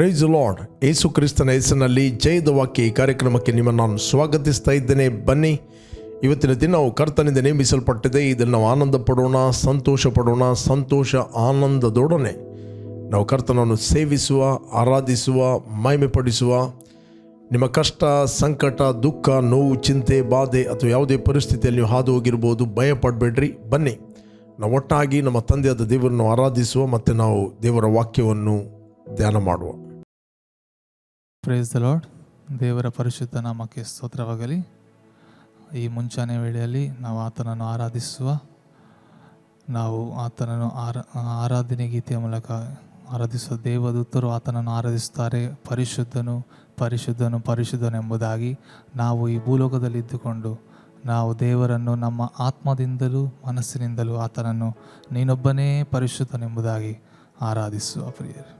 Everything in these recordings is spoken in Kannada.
ಪ್ರೈಸ್ ಲಾರ್ಡ್ ಏಸು ಕ್ರಿಸ್ತನ ಹೆಸರಿನಲ್ಲಿ ಜಯದ ವಾಕ್ಯ ಈ ಕಾರ್ಯಕ್ರಮಕ್ಕೆ ನಿಮ್ಮನ್ನು ನಾನು ಸ್ವಾಗತಿಸ್ತಾ ಇದ್ದೇನೆ. ಬನ್ನಿ, ಇವತ್ತಿನ ದಿನ ನಾವು ಕರ್ತನಿಂದ ನೇಮಿಸಲ್ಪಟ್ಟಿದೆ. ಇದನ್ನು ನಾವು ಆನಂದ ಪಡೋಣ ಸಂತೋಷ ಪಡೋಣ ಸಂತೋಷ ಆನಂದದೊಡನೆ. ನಾವು ಕರ್ತನನ್ನು ಸೇವಿಸುವ, ಆರಾಧಿಸುವ, ಮಹಿಮೆಪಡಿಸುವ, ನಿಮ್ಮ ಕಷ್ಟ, ಸಂಕಟ, ದುಃಖ, ನೋವು, ಚಿಂತೆ, ಬಾಧೆ ಅಥವಾ ಯಾವುದೇ ಪರಿಸ್ಥಿತಿಯಲ್ಲಿ ಹಾದು ಹೋಗಿರ್ಬೋದು ಭಯ ಪಡಬೇಡ್ರಿ ಬನ್ನಿ, ನಾವು ಒಟ್ಟಾಗಿ ನಮ್ಮ ತಂದೆಯಾದ ದೇವರನ್ನು ಆರಾಧಿಸುವ ಮತ್ತು ನಾವು ದೇವರ ವಾಕ್ಯವನ್ನು ಧ್ಯಾನ ಮಾಡುವ. ಪ್ರೇಸ್ ದ ಲಾರ್ಡ್ ದೇವರ ಪರಿಶುದ್ಧ ನಾಮಕ್ಕೆ ಸ್ತೋತ್ರವಾಗಲಿ. ಈ ಮುಂಚಾನೆ ವೇಳೆಯಲ್ಲಿ ನಾವು ಆತನನ್ನು ಆರಾಧಿಸುವ, ನಾವು ಆತನನ್ನು ಆರಾ, ಆರಾಧನೆ ಗೀತೆಯ ಮೂಲಕ ಆರಾಧಿಸುವ ದೇವದೂತರು ಆತನನ್ನು ಆರಾಧಿಸುತ್ತಾರೆ. ಪರಿಶುದ್ಧನು ಪರಿಶುದ್ಧನು ಪರಿಶುದ್ಧನೆಂಬುದಾಗಿ ನಾವು ಈ ಭೂಲೋಕದಲ್ಲಿ ಇದ್ದುಕೊಂಡು, ನಾವು ದೇವರನ್ನು ನಮ್ಮ ಆತ್ಮದಿಂದಲೂ ಮನಸ್ಸಿನಿಂದಲೂ ಆತನನ್ನು ನೀನೊಬ್ಬನೇ ಪರಿಶುದ್ಧನೆಂಬುದಾಗಿ ಆರಾಧಿಸುವ ಪ್ರಿಯರು.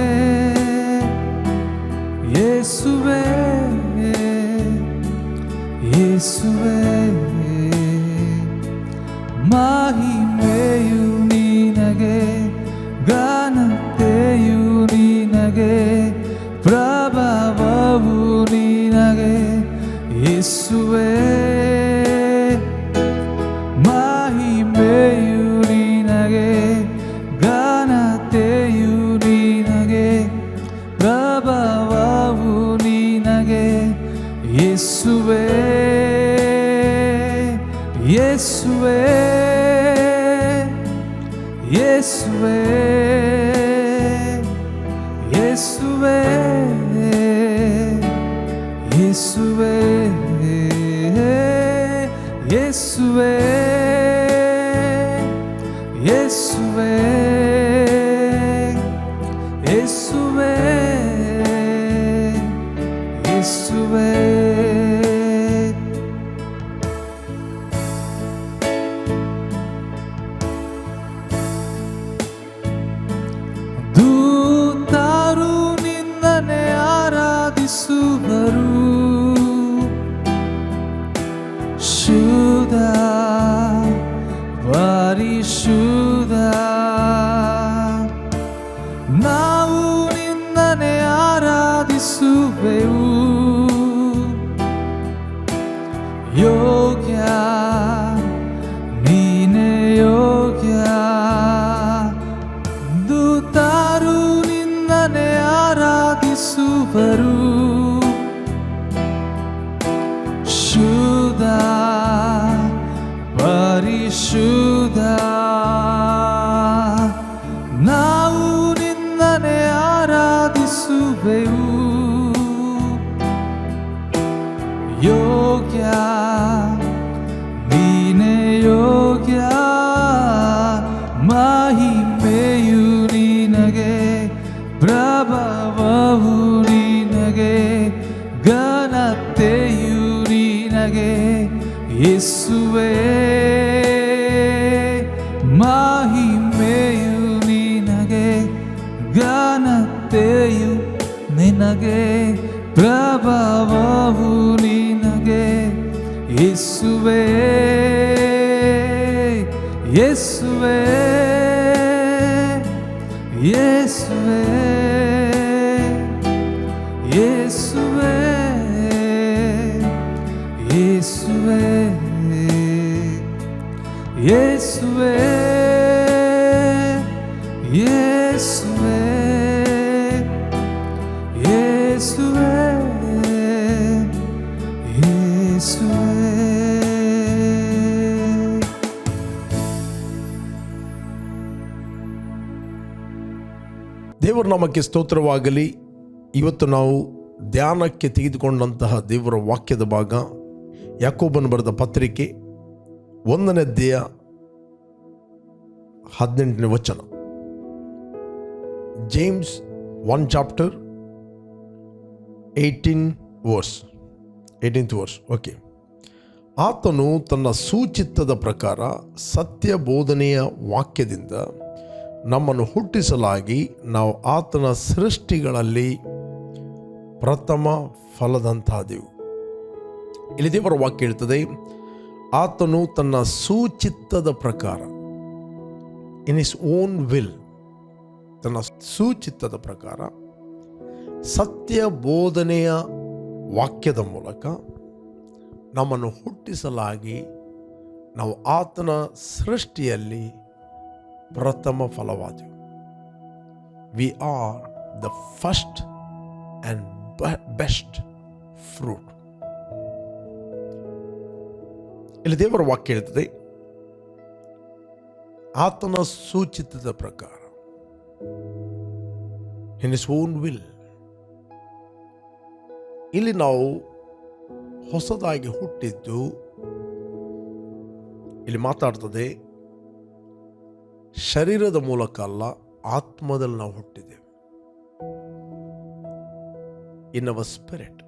Isso é. faroo இயேசுவே இயேசுவே. ದೇವರ ನಾಮಕ್ಕೆ ಸ್ತೋತ್ರವಾಗಲಿ. ಇವತ್ತು ನಾವು ಧ್ಯಾನಕ್ಕೆ ತೆಗೆದುಕೊಂಡಂತಹ ದೇವರ ವಾಕ್ಯದ ಭಾಗ ಯಾಕೋಬನ್ ಬರೆದ ಪತ್ರಿಕೆ ಒಂದನೇ ಅಧ್ಯಾಯ ಹದಿನೆಂಟನೇ ವಚನ. James one chapter eighteen verse eighteenth verse okay ಆತನು ತನ್ನ ಸೂಚಿತ್ತದ ಪ್ರಕಾರ ಸತ್ಯ ಬೋಧನೆಯ ವಾಕ್ಯದಿಂದ ನಮ್ಮನ್ನು ಹುಟ್ಟಿಸಲಾಗಿ ನಾವು ಆತನ ಸೃಷ್ಟಿಗಳಲ್ಲಿ ಪ್ರಥಮ ಫಲದಂತಾದೆವು. ಇಲ್ಲಿ ದೇವರ ವಾಕ್ಯ ಹೇಳ್ತದೆ, ಆತನು ತನ್ನ ಸೂಚಿತ್ತದ ಪ್ರಕಾರ ಇನ್ ಇಸ್ ಓನ್ ವಿಲ್ ತನ್ನ ಸೂಚಿತ್ತದ ಪ್ರಕಾರ, ಸತ್ಯ ಬೋಧನೆಯ ವಾಕ್ಯದ ಮೂಲಕ ನಮ್ಮನ್ನು ಹುಟ್ಟಿಸಲಾಗಿ ನಾವು ಆತನ ಸೃಷ್ಟಿಯಲ್ಲಿ ಪ್ರಥಮ ಫಲವಾದೆವು we are the first and best fruit ಇಲ್ಲಿ ದೇವರ ವಾಕ್ಯ ಹೇಳ್ತದೆ, ಆತನ ಸೂಚಿತದ ಪ್ರಕಾರ. ಇನ್ ಇಸ್ ಓನ್ ವಿಲ್ ಇಲ್ಲಿ ನಾವು ಹೊಸದಾಗಿ ಹುಟ್ಟಿದ್ದು, ಇಲ್ಲಿ ಮಾತಾಡ್ತದೆ ಶರೀರದ ಮೂಲಕ ಅಲ್ಲ, ಆತ್ಮದಲ್ಲಿ ನಾವು ಹುಟ್ಟಿದ್ದೇವೆ. ಇನ್ ಅವರ್ ಸ್ಪಿರಿಟ್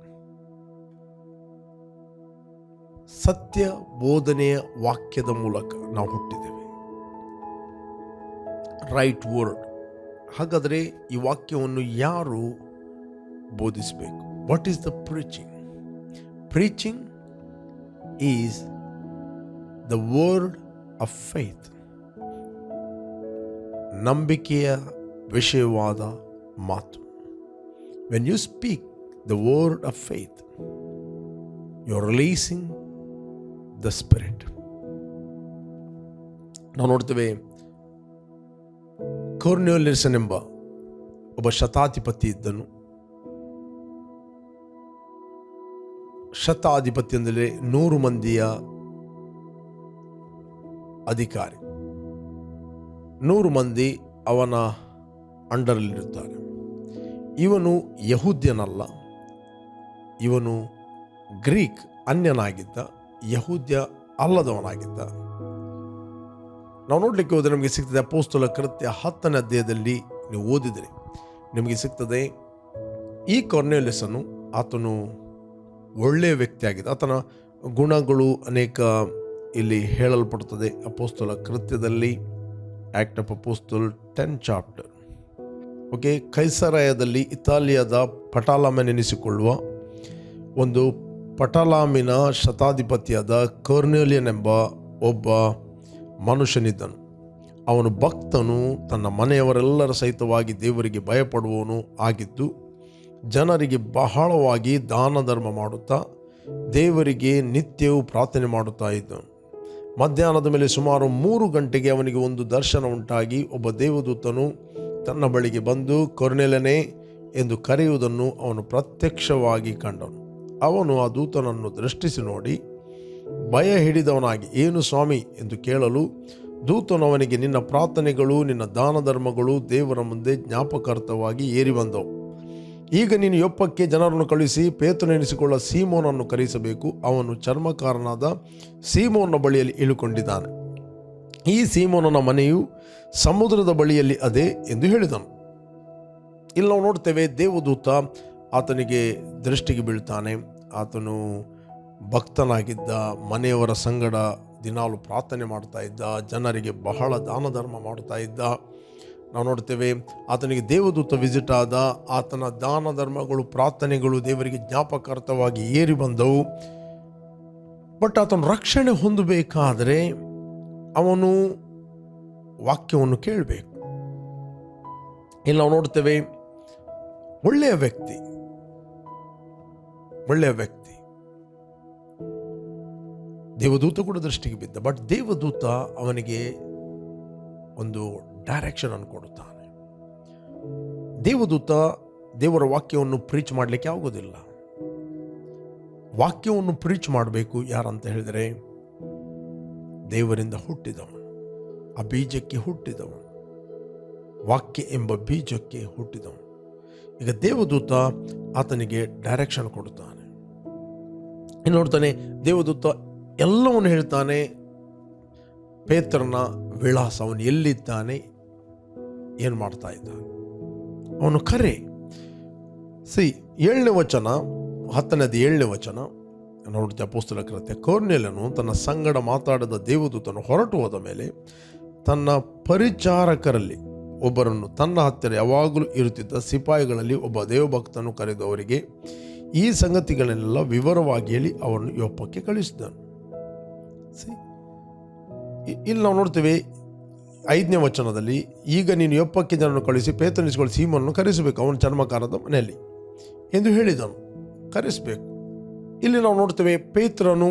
ಸತ್ಯ ಬೋಧನೆಯ ವಾಕ್ಯದ ಮೂಲಕ ನಾವು ಹುಟ್ಟಿದ್ದೇವೆ. ರೈಟ್ ವರ್ಡ್ ಹಾಗಾದರೆ ಈ ವಾಕ್ಯವನ್ನು ಯಾರು ಬೋಧಿಸಬೇಕು? What is the preaching preaching is the word of faith ನಂಬಿಕೆಯ ವಿಷಯವಾದ ಮಾತು. When you speak the word of faith you are releasing the spirit ನಾವು ನೋಡ್ತೇವೆ ಕೋರ್ನ್ಯೋಲಿಸನ್ ಎಂಬ ಒಬ್ಬ ಶತಾಧಿಪತಿ ಇದ್ದನು. ಶತಾಧಿಪತಿ ಅಂದರೆ ನೂರು ಮಂದಿಯ ಅಧಿಕಾರಿ. ನೂರು ಮಂದಿ ಅವನ ಅಂಡರಲ್ಲಿರುತ್ತಾರೆ. ಇವನು ಯಹೂದ್ಯನಲ್ಲ. ಇವನು ಗ್ರೀಕ್ ಅನ್ಯನಾಗಿದ್ದ, ಯಹೂದ್ಯ ಅಲ್ಲದವನಾಗಿದ್ದ. ನಾವು ನೋಡಲಿಕ್ಕೆ ಹೋದರೆ ನಮಗೆ ಸಿಗ್ತದೆ ಅಪೋಸ್ತಲ ಕೃತ್ಯ ಹತ್ತನೇ ಅಧ್ಯಾಯದಲ್ಲಿ ನೀವು ಓದಿದರೆ. ನಿಮಗೆ ಸಿಗ್ತದೆ, ಈ ಕೊರ್ನೆಲಿಸನು ಆತನು ಒಳ್ಳೆಯ ವ್ಯಕ್ತಿಯಾಗಿದ್ದ, ಆತನ ಗುಣಗಳು ಅನೇಕ ಇಲ್ಲಿ ಹೇಳಲ್ಪಡುತ್ತದೆ ಅಪೋಸ್ತಲ ಕೃತ್ಯದಲ್ಲಿ. Act of apostle ten chapter okay ಕೈಸರಾಯದಲ್ಲಿ ಇತಾಲಿಯಾದ ಪಟಾಲಾಮನೆನಿಸಿಕೊಳ್ಳುವ ಒಂದು ಪಟಾಲಾಮಿನ ಶತಾಧಿಪತಿಯಾದ ಕರ್ನೇಲಿಯನ್ ಎಂಬ ಒಬ್ಬ ಮನುಷ್ಯನಿದ್ದನು. ಅವನು ಭಕ್ತನು, ತನ್ನ ಮನೆಯವರೆಲ್ಲರ ಸಹಿತವಾಗಿ ದೇವರಿಗೆ ಭಯಪಡುವವನು ಆಗಿದ್ದು, ಜನರಿಗೆ ಬಹಳವಾಗಿ ದಾನ ಧರ್ಮ ಮಾಡುತ್ತಾ, ದೇವರಿಗೆ ನಿತ್ಯವೂ ಪ್ರಾರ್ಥನೆ ಮಾಡುತ್ತಾ ಇದ್ದನು. ಮಧ್ಯಾಹ್ನದ ಮೇಲೆ ಸುಮಾರು ಮೂರು ಗಂಟೆಗೆ ಅವನಿಗೆ ಒಂದು ದರ್ಶನ ಉಂಟಾಗಿ ಒಬ್ಬ ದೇವದೂತನು ತನ್ನ ಬಳಿಗೆ ಬಂದು, ಕೊರ್ನೆಲನೆ ಎಂದು ಕರೆಯುವುದನ್ನು ಅವನು ಪ್ರತ್ಯಕ್ಷವಾಗಿ ಕಂಡನು. ಅವನು ಆ ದೂತನನ್ನು ದೃಷ್ಟಿಸಿ ನೋಡಿ, ಭಯ ಹಿಡಿದವನಾಗಿ, ಏನು ಸ್ವಾಮಿ? ಎಂದು ಕೇಳಲು, ದೂತನು ಅವನಿಗೆ, ನಿನ್ನ ಪ್ರಾರ್ಥನೆಗಳು, ನಿನ್ನ ದಾನ ಧರ್ಮಗಳು ದೇವರ ಮುಂದೆ ಜ್ಞಾಪಕಾರ್ಥವಾಗಿ ಏರಿ ಬಂದವು. ಈಗ ನೀನು ಯೊಪ್ಪಕ್ಕೆ ಜನರನ್ನು ಕಳುಹಿಸಿ ಪೇತನೆನಿಸಿಕೊಳ್ಳ ಸೀಮೋನನ್ನು ಕರೆಸಬೇಕು ಅವನು ಚರ್ಮಕಾರನಾದ ಸೀಮೋನ ಬಳಿಯಲ್ಲಿ ಇಳುಕೊಂಡಿದ್ದಾನೆ. ಈ ಸೀಮೋನನ ಮನೆಯು ಸಮುದ್ರದ ಬಳಿಯಲ್ಲಿ ಅದೇ ಎಂದು ಹೇಳಿದನು. ಇಲ್ಲಿ ನಾವು ನೋಡ್ತೇವೆ, ದೇವದೂತ ಆತನಿಗೆ ದೃಷ್ಟಿಗೆ ಬೀಳ್ತಾನೆ. ಆತನು ಭಕ್ತನಾಗಿದ್ದ, ಮನೆಯವರ ಸಂಗಡ ದಿನಾಲು ಪ್ರಾರ್ಥನೆ ಮಾಡ್ತಾ ಇದ್ದ, ಜನರಿಗೆ ಬಹಳ ದಾನ ಧರ್ಮ ಮಾಡ್ತಾ ಇದ್ದ. ನಾವು ನೋಡ್ತೇವೆ ಆತನಿಗೆ ದೇವದೂತ ವಿಸಿಟ್ ಆದ ಆತನ ದಾನ ಧರ್ಮಗಳು ಪ್ರಾರ್ಥನೆಗಳು ದೇವರಿಗೆ ಜ್ಞಾಪಕಾರ್ಥವಾಗಿ ಏರಿ ಬಂದವು. ಬಟ್ ಆತನ ರಕ್ಷಣೆ ಹೊಂದಬೇಕಾದರೆ ಅವನು ವಾಕ್ಯವನ್ನು ಕೇಳಬೇಕು. ಇಲ್ಲಿ ನಾವು ನೋಡ್ತೇವೆ ಒಳ್ಳೆಯ ವ್ಯಕ್ತಿ ಒಳ್ಳೆಯ ವ್ಯಕ್ತಿ. ದೇವದೂತ ಕೂಡ ದೃಷ್ಟಿಗೆ ಬಿದ್ದ, ಬಟ್ ದೇವದೂತ ಅವನಿಗೆ ಒಂದು ಡೈರೆಕ್ಷನ್ ಅನ್ನು ಕೊಡುತ್ತಾನೆ. ದೇವದೂತ ದೇವರ ವಾಕ್ಯವನ್ನು ಪ್ರೀಚ್ ಮಾಡಲಿಕ್ಕೆ ಆಗೋದಿಲ್ಲ. ವಾಕ್ಯವನ್ನು ಪ್ರೀಚ್ ಮಾಡಬೇಕು ಯಾರಂತ ಹೇಳಿದರೆ, ದೇವರಿಂದ ಹುಟ್ಟಿದವನು, ಆ ಬೀಜಕ್ಕೆ ಹುಟ್ಟಿದವನು, ವಾಕ್ಯ ಎಂಬ ಬೀಜಕ್ಕೆ ಹುಟ್ಟಿದವನು. ಈಗ ದೇವದೂತ ಆತನಿಗೆ ಡೈರೆಕ್ಷನ್ ಕೊಡುತ್ತಾನೆ. ಇನ್ನು ನೋಡ್ತಾನೆ, ದೇವದೂತ ಎಲ್ಲವನ್ನು ಹೇಳ್ತಾನೆ, ಪೇತ್ರನ ವಿಳಾಸ, ಅವನು ಎಲ್ಲಿದ್ದಾನೆ, ಏನು ಮಾಡ್ತಾ ಇದ್ದಾನೆ? ಅವನು ಕರೆ. ಸಿ ಏಳನೇ ವಚನ, ಹತ್ತನೇದು ಏಳನೇ ವಚನ ನೋಡುತ್ತೆ ಪುಸ್ತಕ ಕೃತ್ಯ ಕೋರ್ನೆಲನು ತನ್ನ ಸಂಗಡ ಮಾತಾಡಿದ ದೇವದೂತನು ಹೊರಟು ಹೋದ ಮೇಲೆ ತನ್ನ ಪರಿಚಾರಕರಲ್ಲಿ ಒಬ್ಬರನ್ನು ತನ್ನ ಹತ್ತಿರ ಯಾವಾಗಲೂ ಇರುತ್ತಿದ್ದ ಸಿಪಾಯಿಗಳಲ್ಲಿ ಒಬ್ಬ ದೇವಭಕ್ತನು ಕರೆದು ಅವರಿಗೆ ಈ ಸಂಗತಿಗಳನ್ನೆಲ್ಲ ವಿವರವಾಗಿ ಹೇಳಿ ಅವರನ್ನು ಯೊಪ್ಪಕ್ಕೆ ಕಳಿಸಿದನು ಇಲ್ಲಿ ನಾವು ನೋಡ್ತೀವಿ ಐದನೇ ವಚನದಲ್ಲಿ, ಈಗ ನೀನು ಯೊಪ್ಪಕ್ಕೆ ಜನರನ್ನು ಕಳಿಸಿ ಪೇತನಿಸಿಕೊಳ್ಳಿ ಸೀಮನ್ನು ಕರೆಸಬೇಕು ಅವನ ಚರ್ಮಕಾರದ ಮನೆಯಲ್ಲಿ. ಎಂದು ಹೇಳಿದನು. ಕರೆಸಬೇಕು ಇಲ್ಲಿ ನಾವು ನೋಡ್ತೇವೆ ಪೇತ್ರನು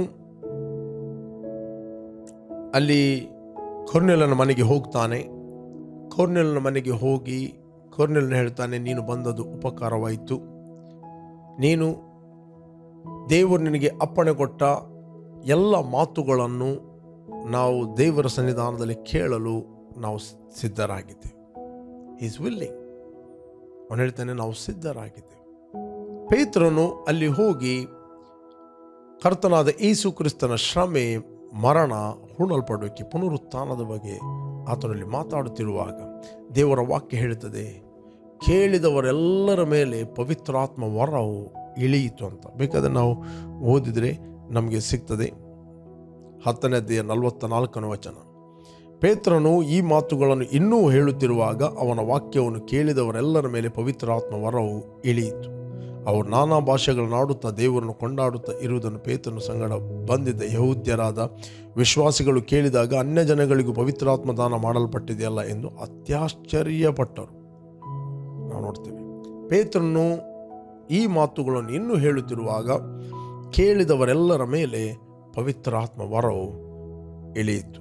ಅಲ್ಲಿ ಕೊರ್ನೆಲನ ಮನೆಗೆ ಹೋಗ್ತಾನೆ. ಕೊರ್ನೆಲನ ಮನೆಗೆ ಹೋಗಿ ಕೊರ್ನೆಲನ ಹೇಳ್ತಾನೆ, ನೀನು ಬಂದದ್ದು ಉಪಕಾರವಾಯಿತು. ನೀನು ದೇವರು ನಿನಗೆ ಅಪ್ಪಣೆ ಕೊಟ್ಟ ಎಲ್ಲ ಮಾತುಗಳನ್ನು ನಾವು ದೇವರ ಸನ್ನಿಧಾನದಲ್ಲಿ ಕೇಳಲು ನಾವು ಸಿದ್ಧರಾಗಿದ್ದೇವೆ. ಈಸ್ ವಿಲ್ಲಿಂಗ್ ಅವನು ಹೇಳ್ತಾನೆ, ನಾವು ಸಿದ್ಧರಾಗಿದ್ದೇವೆ. ಪೇತ್ರನು ಅಲ್ಲಿ ಹೋಗಿ ಕರ್ತನಾದ ಯೇಸು ಕ್ರಿಸ್ತನ ಶ್ರಮೆ, ಮರಣ, ಹೂಣಲ್ಪಡುವಿಕೆ, ಪುನರುತ್ಥಾನದ ಬಗ್ಗೆ ಆತನಲ್ಲಿ ಮಾತಾಡುತ್ತಿರುವಾಗ ದೇವರ ವಾಕ್ಯ ಹೇಳುತ್ತದೆ, ಕೇಳಿದವರೆಲ್ಲರ ಮೇಲೆ ಪವಿತ್ರಾತ್ಮ ವರವು ಇಳಿಯಿತು ಅಂತ. ಬೇಕಾದರೆ ನಾವು ಓದಿದರೆ ನಮಗೆ ಸಿಗ್ತದೆ. ಹತ್ತನೇ ದೇ ನಲವತ್ತ ನಾಲ್ಕನೇ ವಚನ. ಪೇತ್ರನು ಈ ಮಾತುಗಳನ್ನು ಇನ್ನೂ ಹೇಳುತ್ತಿರುವಾಗ ಅವನ ವಾಕ್ಯವನ್ನು ಕೇಳಿದವರೆಲ್ಲರ ಮೇಲೆ ಪವಿತ್ರಾತ್ಮ ವರವು ಇಳಿಯಿತು. ಅವರು ನಾನಾ ಭಾಷೆಗಳನ್ನಾಡುತ್ತಾ ದೇವರನ್ನು ಕೊಂಡಾಡುತ್ತಾ ಇರುವುದನ್ನು ಪೇತ್ರನು ಸಂಗಡ ಬಂದಿದ್ದ ಯಹೂದ್ಯರಾದ ವಿಶ್ವಾಸಿಗಳು ಕೇಳಿದಾಗ ಅನ್ಯ ಜನಗಳಿಗೂ ಪವಿತ್ರಾತ್ಮ ದಾನ ಮಾಡಲ್ಪಟ್ಟಿದೆಯಲ್ಲ ಎಂದು ಅತ್ಯಾಶ್ಚರ್ಯಪಟ್ಟರು. ನಾವು ನೋಡ್ತೇವೆ. ಪೇತ್ರನು ಈ ಮಾತುಗಳನ್ನು ಇನ್ನೂ ಹೇಳುತ್ತಿರುವಾಗ ಕೇಳಿದವರೆಲ್ಲರ ಮೇಲೆ ಪವಿತ್ರಾತ್ಮ ವರವು ಇಳಿಯಿತು.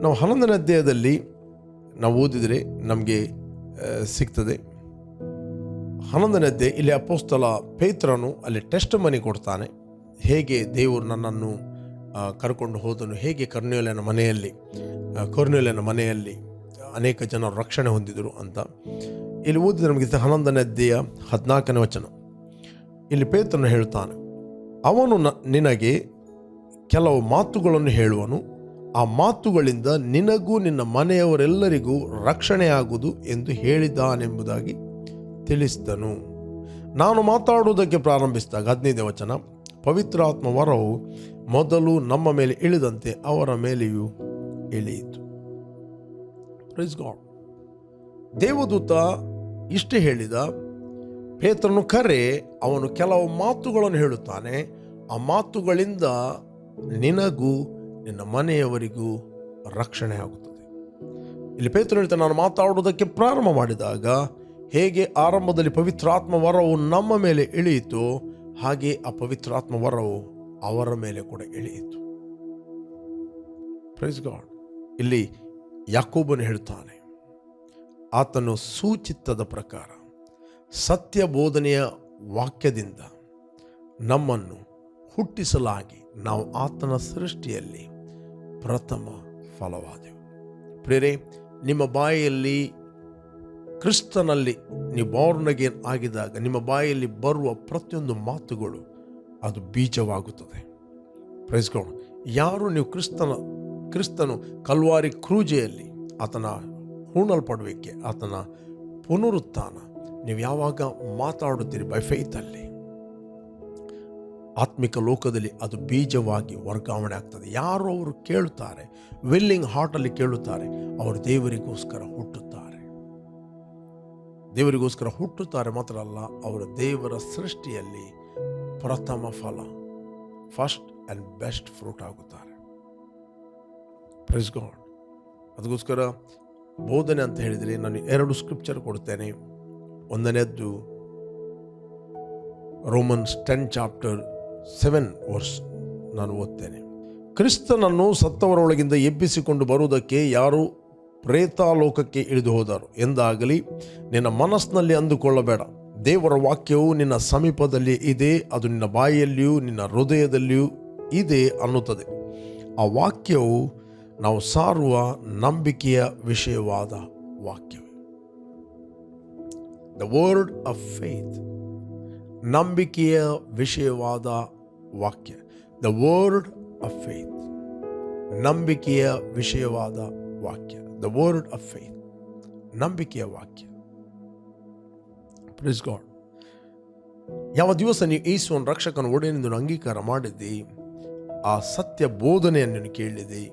ನಾವು ಹನ್ನೊಂದನೇ ಅಧ್ಯಾಯದಲ್ಲಿ ನಾವು ಓದಿದರೆ ನಮಗೆ ಸಿಗ್ತದೆ. ಹನ್ನೊಂದನೇ ಅಧ್ಯಾಯ ಇಲ್ಲಿ ಅಪೋಸ್ತಲ ಪೇತ್ರನು ಅಲ್ಲಿ ಟೆಸ್ಟ್ ಮನಿ ಕೊಡ್ತಾನೆ. ಹೇಗೆ ದೇವರು ನನ್ನನ್ನು ಕರ್ಕೊಂಡು ಹೋದನು ಹೇಗೆ ಕರ್ನೇಲನ ಮನೆಯಲ್ಲಿ ಆ, ಮನೆಯಲ್ಲಿ ಅನೇಕ ಜನರು ರಕ್ಷಣೆ ಹೊಂದಿದರು ಅಂತ. ಇಲ್ಲಿ ಓದಿದ ನಮಗೆ ಹನ್ನೊಂದನೇ ಅಧ್ಯಾಯ ಹದಿನಾಲ್ಕನೇ ವಚನ. ಇಲ್ಲಿ ಪೇತ್ರನು ಹೇಳ್ತಾನೆ ಅವನು ನ ನಿನಗೆ ಕೆಲವು ಮಾತುಗಳನ್ನು ಹೇಳುವನು. ಆ ಮಾತುಗಳಿಂದ ನಿನಗೂ ನಿನ್ನ ಮನೆಯವರೆಲ್ಲರಿಗೂ ರಕ್ಷಣೆಯಾಗುವುದು ಎಂದು ಹೇಳಿದ್ದಾನೆಂಬುದಾಗಿ ತಿಳಿಸಿದನು. ನಾನು ಮಾತಾಡುವುದಕ್ಕೆ ಪ್ರಾರಂಭಿಸಿದಾಗ ಹದಿನೈದು ವಚನ ಪವಿತ್ರಾತ್ಮ ವರವು ಮೊದಲು ನಮ್ಮ ಮೇಲೆ ಇಳಿದಂತೆ ಅವರ ಮೇಲೆಯೂ ಇಳಿಯಿತು. ದೇವದೂತ ಇಷ್ಟೇ ಹೇಳಿದ, ಪೇತ್ರನು ಕರೆ, ಅವನು ಕೆಲವು ಮಾತುಗಳನ್ನು ಹೇಳುತ್ತಾನೆ. ಆ ಮಾತುಗಳಿಂದ ನಿನಗೂ, ನಿನ್ನ ಮನೆಯವರಿಗೂ ರಕ್ಷಣೆ ಆಗುತ್ತದೆ. ಇಲ್ಲಿ ಪೇತ್ರ ಹೇಳ್ತಾನೆ, ನಾನು ಮಾತಾಡುವುದಕ್ಕೆ ಪ್ರಾರಂಭ ಮಾಡಿದಾಗ, ಹೇಗೆ ಆರಂಭದಲ್ಲಿ ಪವಿತ್ರಾತ್ಮ ವರವು ನಮ್ಮ ಮೇಲೆ ಇಳಿಯಿತು, ಹಾಗೆ ಆ ಪವಿತ್ರಾತ್ಮ ವರವು ಅವರ ಮೇಲೆ ಕೂಡ ಇಳಿಯಿತು. ಪ್ರೈಸ್ ಗಾಡ್ ಇಲ್ಲಿ ಯಾಕೋಬನು ಹೇಳ್ತಾನೆ, ಆತನು ಸೂಚಿತ್ತದ ಪ್ರಕಾರ ಸತ್ಯ ಬೋಧನೆಯ ವಾಕ್ಯದಿಂದ ನಮ್ಮನ್ನು ಹುಟ್ಟಿಸಲಾಗಿ ನಾವು ಆತನ ಸೃಷ್ಟಿಯಲ್ಲಿ ಪ್ರಥಮ ಫಲವಾದೆವು. ಪ್ರೇರೆ ನಿಮ್ಮ ಬಾಯಿಯಲ್ಲಿ ಕ್ರಿಸ್ತನಲ್ಲಿ ನೀವು ಬಾರ್ನಗೆ ಆಗಿದಾಗ ನಿಮ್ಮ ಬಾಯಿಯಲ್ಲಿ ಬರುವ ಪ್ರತಿಯೊಂದು ಮಾತುಗಳು ಅದು ಬೀಜವಾಗುತ್ತದೆ. ಪ್ರೈಸ್ಕೊಂಡು ಯಾರು ನೀವು ಕ್ರಿಸ್ತನ, ಕ್ರಿಸ್ತನು ಕಲ್ವಾರಿ ಕ್ರೂಜೆಯಲ್ಲಿ ಆತನ ಹೂಣಲ್ಪಡುವಿಕೆ, ಆತನ ಪುನರುತ್ಥಾನ, ನೀವು ಯಾವಾಗ ಮಾತಾಡುತ್ತೀರಿ? ಬೈ ಫೇತಲ್ಲಿ ಆತ್ಮಿಕ ಲೋಕದಲ್ಲಿ ಅದು ಬೀಜವಾಗಿ ವರ್ಗಾವಣೆ ಆಗ್ತದೆ. ಯಾರು ಅವರು ಕೇಳುತ್ತಾರೆ ವಿಲ್ಲಿಂಗ್ ಹಾರ್ಟಲ್ಲಿ ಕೇಳುತ್ತಾರೆ, ಅವರು ದೇವರಿಗೋಸ್ಕರ ಹುಟ್ಟುತ್ತಾರೆ. ದೇವರಿಗೋಸ್ಕರ ಹುಟ್ಟುತ್ತಾರೆ ಮಾತ್ರ ಅಲ್ಲ, ಅವರ ದೇವರ ಸೃಷ್ಟಿಯಲ್ಲಿ ಪ್ರಥಮ ಫಲ ಫಸ್ಟ್ ಆ್ಯಂಡ್ ಬೆಸ್ಟ್ ಫ್ರೂಟ್ ಆಗುತ್ತಾರೆ. ಪ್ರೈಸ್ ಗಾಡ್ ಅದಕ್ಕೋಸ್ಕರ ಬೋಧನೆ ಅಂತ ಹೇಳಿದರೆ ನಾನು ಎರಡು ಸ್ಕ್ರಿಪ್ಚರ್ ಕೊಡ್ತೇನೆ. ಒಂದನೇದ್ದು Romans ten chapter seven verse ನಾನು ಓದ್ತೇನೆ. ಕ್ರಿಸ್ತನನ್ನು ಸತ್ತವರೊಳಗಿಂದ ಎಬ್ಬಿಸಿಕೊಂಡು ಬರುವುದಕ್ಕೆ ಯಾರು ಪ್ರೇತಾಲೋಕಕ್ಕೆ ಇಳಿದು ಹೋದರು? ಎಂದಾಗಲಿ, ನಿನ್ನ ಮನಸ್ಸಿನಲ್ಲಿ ಅಂದುಕೊಳ್ಳಬೇಡ. ದೇವರ ವಾಕ್ಯವು ನಿನ್ನ ಸಮೀಪದಲ್ಲಿ ಇದೆ, ಅದು ನಿನ್ನ ಬಾಯಿಯಲ್ಲಿಯೂ ನಿನ್ನ ಹೃದಯದಲ್ಲಿಯೂ ಇದೆ ಅನ್ನುತ್ತದೆ. ಆ ವಾಕ್ಯವು ನಾವು ಸಾರುವ ನಂಬಿಕೆಯ ವಿಷಯವಾದ ವಾಕ್ಯವೇ. ದ ವರ್ಡ್ ಆಫ್ ಫೇತ್ ನಂಬಿಕೆಯ ವಿಷಯವಾದ ವಾಕ್ಯ ದ ವರ್ಡ್ ಆಫ್ ಫೇತ್ ನಂಬಿಕೆಯ ವಿಷಯವಾದ ವಾಕ್ಯ ದ ವರ್ಡ್ ಆಫ್ ಫೇತ್ ನಂಬಿಕೆಯ ವಾಕ್ಯ. ಪ್ಲೀಸ್ ಗಾಡ್ ಯಾವ ದಿವಸ ನೀವು ಯೇಸುವನ್ನು ರಕ್ಷಕನ ಒಡೆಯನೆಂದು ಅಂಗೀಕಾರ ಮಾಡಿದ್ದಿ, ಆ ಸತ್ಯ ಬೋಧನೆಯನ್ನು ನೀನು ಕೇಳಿದಿ